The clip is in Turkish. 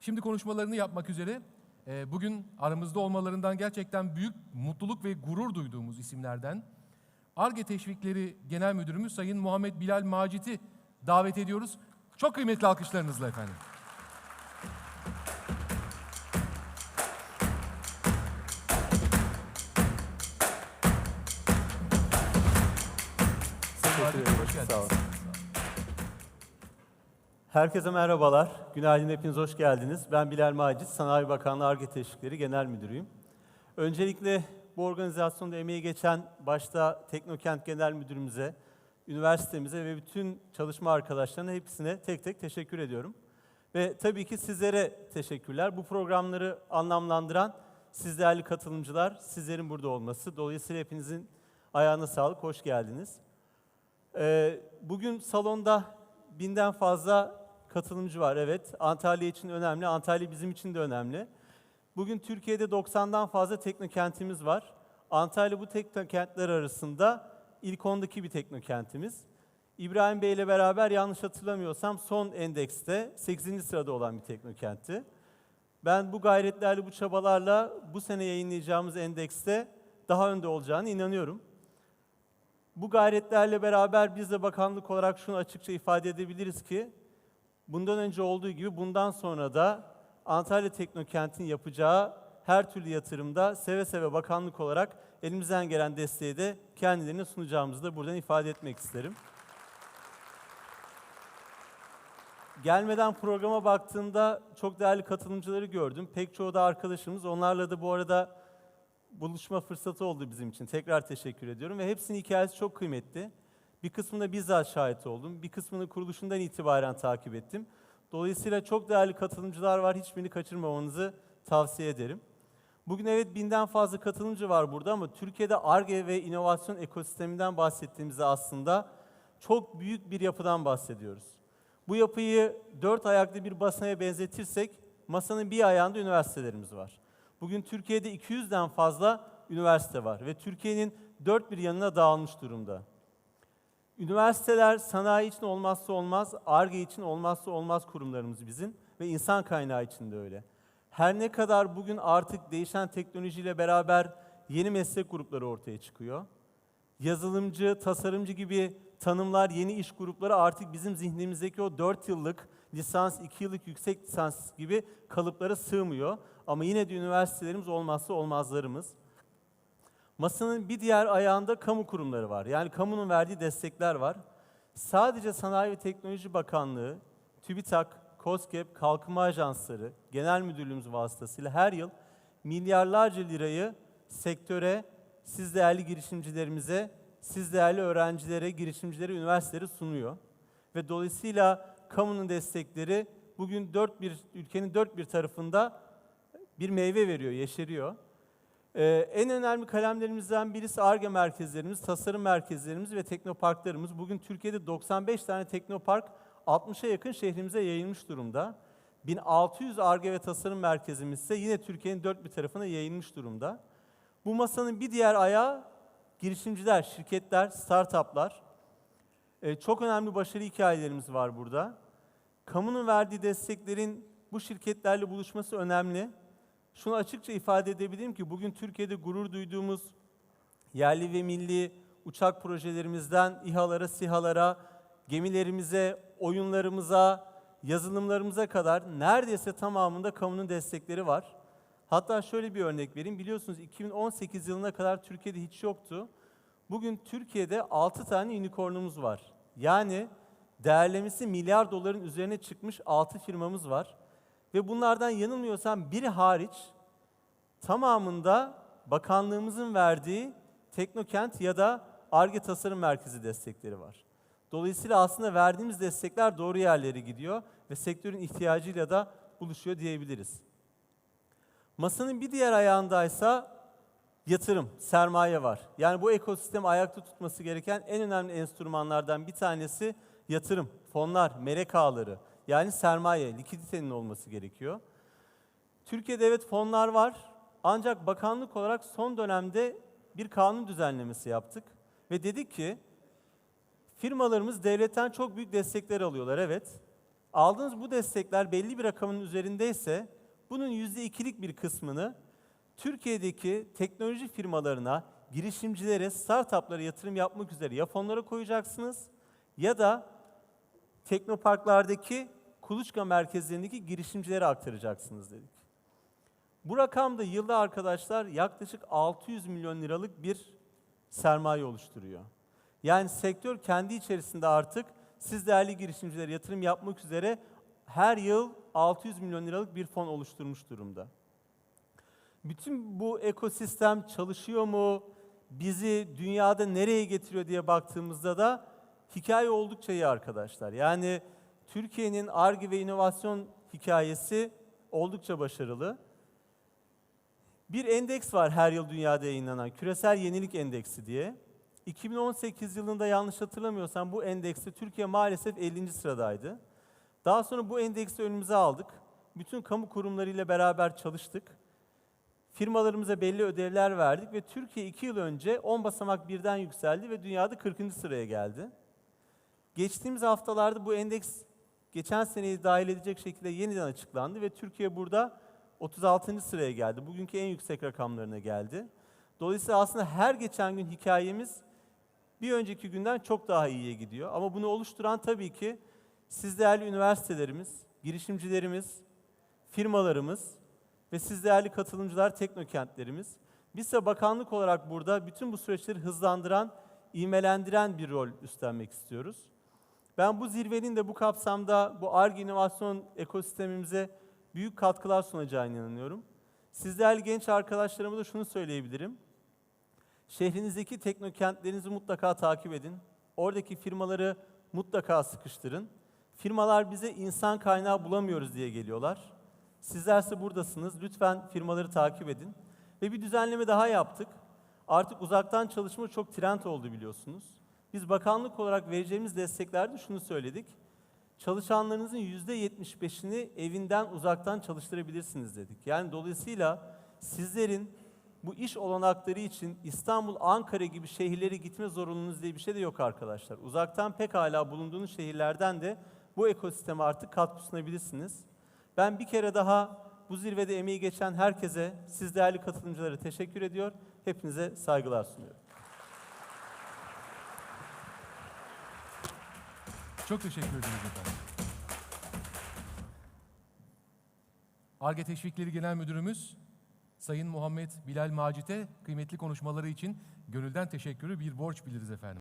Şimdi konuşmalarını yapmak üzere e, bugün aramızda olmalarından gerçekten büyük mutluluk ve gurur duyduğumuz isimlerden ARGE Teşvikleri Genel Müdürümüz Sayın Muhammed Bilal Macit'i davet ediyoruz. Çok kıymetli alkışlarınızla efendim. Sağ olun. Herkese merhabalar. Günaydın, hepiniz hoş geldiniz. Ben Bilal Macit, Sanayi Bakanlığı ARGE Teşvikleri Genel Müdürüyüm. Öncelikle bu organizasyonda emeği geçen başta Teknokent Genel Müdürümüze, üniversitemize ve bütün çalışma arkadaşlarına hepsine tek tek teşekkür ediyorum. Ve tabii ki sizlere teşekkürler. Bu programları anlamlandıran siz değerli katılımcılar, sizlerin burada olması. Dolayısıyla hepinizin ayağına sağlık, hoş geldiniz. Ee, bugün salonda binden fazla katılımcı var. Evet, Antalya için önemli, Antalya bizim için de önemli. Bugün Türkiye'de 90'dan fazla teknokentimiz var. Antalya bu teknokentler arasında ilk 10'daki bir teknokentimiz. İbrahim Bey ile beraber yanlış hatırlamıyorsam son endekste 8. sırada olan bir teknokentti. Ben bu gayretlerle, bu çabalarla bu sene yayınlayacağımız endekste daha önde olacağını inanıyorum. Bu gayretlerle beraber biz de bakanlık olarak şunu açıkça ifade edebiliriz ki bundan önce olduğu gibi bundan sonra da Antalya Teknokent'in yapacağı her türlü yatırımda seve seve bakanlık olarak elimizden gelen desteği de kendilerine sunacağımızı da buradan ifade etmek isterim. Gelmeden programa baktığımda çok değerli katılımcıları gördüm. Pek çoğu da arkadaşımız. Onlarla da bu arada buluşma fırsatı oldu bizim için. Tekrar teşekkür ediyorum ve hepsinin hikayesi çok kıymetli. Bir kısmına bizzat şahit oldum. Bir kısmını kuruluşundan itibaren takip ettim. Dolayısıyla çok değerli katılımcılar var. Hiçbirini kaçırmamanızı tavsiye ederim. Bugün evet binden fazla katılımcı var burada ama Türkiye'de ARGE ve inovasyon ekosisteminden bahsettiğimizde aslında çok büyük bir yapıdan bahsediyoruz. Bu yapıyı dört ayaklı bir basaya benzetirsek masanın bir ayağında üniversitelerimiz var. Bugün Türkiye'de 200'den fazla üniversite var ve Türkiye'nin dört bir yanına dağılmış durumda. Üniversiteler sanayi için olmazsa olmaz, ARGE için olmazsa olmaz kurumlarımız bizim ve insan kaynağı için de öyle. Her ne kadar bugün artık değişen teknolojiyle beraber yeni meslek grupları ortaya çıkıyor. Yazılımcı, tasarımcı gibi tanımlar, yeni iş grupları artık bizim zihnimizdeki o 4 yıllık lisans, 2 yıllık yüksek lisans gibi kalıplara sığmıyor. Ama yine de üniversitelerimiz olmazsa olmazlarımız. Masanın bir diğer ayağında kamu kurumları var. Yani kamunun verdiği destekler var. Sadece Sanayi ve Teknoloji Bakanlığı, TÜBİTAK, KOSGEB, Kalkınma Ajansları, Genel Müdürlüğümüz vasıtasıyla her yıl milyarlarca lirayı sektöre, siz değerli girişimcilerimize, siz değerli öğrencilere, girişimcilere, üniversitelere sunuyor. Ve dolayısıyla kamunun destekleri bugün dört bir ülkenin dört bir tarafında bir meyve veriyor, yeşeriyor. Ee, en önemli kalemlerimizden birisi ARGE merkezlerimiz, tasarım merkezlerimiz ve teknoparklarımız. Bugün Türkiye'de 95 tane teknopark 60'a yakın şehrimize yayılmış durumda. 1600 ARGE ve tasarım merkezimiz ise yine Türkiye'nin dört bir tarafına yayılmış durumda. Bu masanın bir diğer ayağı girişimciler, şirketler, startuplar. Ee, çok önemli başarı hikayelerimiz var burada. Kamunun verdiği desteklerin bu şirketlerle buluşması önemli. Şunu açıkça ifade edebilirim ki bugün Türkiye'de gurur duyduğumuz yerli ve milli uçak projelerimizden İHA'lara, SİHA'lara, gemilerimize, oyunlarımıza, yazılımlarımıza kadar neredeyse tamamında kamunun destekleri var. Hatta şöyle bir örnek vereyim. Biliyorsunuz 2018 yılına kadar Türkiye'de hiç yoktu. Bugün Türkiye'de 6 tane unicornumuz var. Yani değerlemesi milyar doların üzerine çıkmış 6 firmamız var. Ve bunlardan yanılmıyorsam biri hariç tamamında bakanlığımızın verdiği Teknokent ya da ARGE Tasarım Merkezi destekleri var. Dolayısıyla aslında verdiğimiz destekler doğru yerlere gidiyor ve sektörün ihtiyacıyla da buluşuyor diyebiliriz. Masanın bir diğer ayağındaysa yatırım, sermaye var. Yani bu ekosistemi ayakta tutması gereken en önemli enstrümanlardan bir tanesi yatırım, fonlar, melek ağları. Yani sermaye, likiditenin olması gerekiyor. Türkiye'de evet fonlar var. Ancak bakanlık olarak son dönemde bir kanun düzenlemesi yaptık. Ve dedik ki firmalarımız devletten çok büyük destekler alıyorlar evet. Aldığınız bu destekler belli bir rakamın üzerindeyse bunun yüzde ikilik bir kısmını Türkiye'deki teknoloji firmalarına, girişimcilere, startuplara yatırım yapmak üzere ya fonlara koyacaksınız ya da teknoparklardaki kuluçka merkezlerindeki girişimcilere aktaracaksınız dedik. Bu rakam da yılda arkadaşlar yaklaşık 600 milyon liralık bir sermaye oluşturuyor. Yani sektör kendi içerisinde artık siz değerli girişimcilere yatırım yapmak üzere her yıl 600 milyon liralık bir fon oluşturmuş durumda. Bütün bu ekosistem çalışıyor mu? Bizi dünyada nereye getiriyor diye baktığımızda da hikaye oldukça iyi arkadaşlar. Yani Türkiye'nin ARGE ve inovasyon hikayesi oldukça başarılı. Bir endeks var her yıl dünyada yayınlanan, Küresel Yenilik Endeksi diye. 2018 yılında yanlış hatırlamıyorsam bu endekste Türkiye maalesef 50. sıradaydı. Daha sonra bu endeksi önümüze aldık. Bütün kamu kurumlarıyla beraber çalıştık. Firmalarımıza belli ödevler verdik ve Türkiye 2 yıl önce 10 basamak birden yükseldi ve dünyada 40. sıraya geldi. Geçtiğimiz haftalarda bu endeks geçen seneyi dahil edecek şekilde yeniden açıklandı ve Türkiye burada 36. sıraya geldi. Bugünkü en yüksek rakamlarına geldi. Dolayısıyla aslında her geçen gün hikayemiz bir önceki günden çok daha iyiye gidiyor. Ama bunu oluşturan tabii ki siz değerli üniversitelerimiz, girişimcilerimiz, firmalarımız ve siz değerli katılımcılar, teknokentlerimiz. Biz de bakanlık olarak burada bütün bu süreçleri hızlandıran, ivmelendiren bir rol üstlenmek istiyoruz. Ben bu zirvenin de bu kapsamda bu ARGE inovasyon ekosistemimize büyük katkılar sunacağına inanıyorum. Siz değerli genç arkadaşlarıma da şunu söyleyebilirim. Şehrinizdeki teknokentlerinizi mutlaka takip edin. Oradaki firmaları mutlaka sıkıştırın. Firmalar bize insan kaynağı bulamıyoruz diye geliyorlar. Sizlerse buradasınız. Lütfen firmaları takip edin. Ve bir düzenleme daha yaptık. Artık uzaktan çalışma çok trend oldu biliyorsunuz. Biz bakanlık olarak vereceğimiz desteklerde şunu söyledik. Çalışanlarınızın %75'ini evinden uzaktan çalıştırabilirsiniz dedik. Yani dolayısıyla sizlerin bu iş olanakları için İstanbul, Ankara gibi şehirlere gitme zorunluluğunuz diye bir şey de yok arkadaşlar. Uzaktan pekala bulunduğunuz şehirlerden de bu ekosisteme artık katkı sunabilirsiniz. Ben bir kere daha bu zirvede emeği geçen herkese, siz değerli katılımcılara teşekkür ediyor. Hepinize saygılar sunuyorum. Çok teşekkür ederiz efendim. ARGE Teşvikleri Genel Müdürümüz Sayın Muhammed Bilal Macit'e kıymetli konuşmaları için gönülden teşekkürü bir borç biliriz efendim.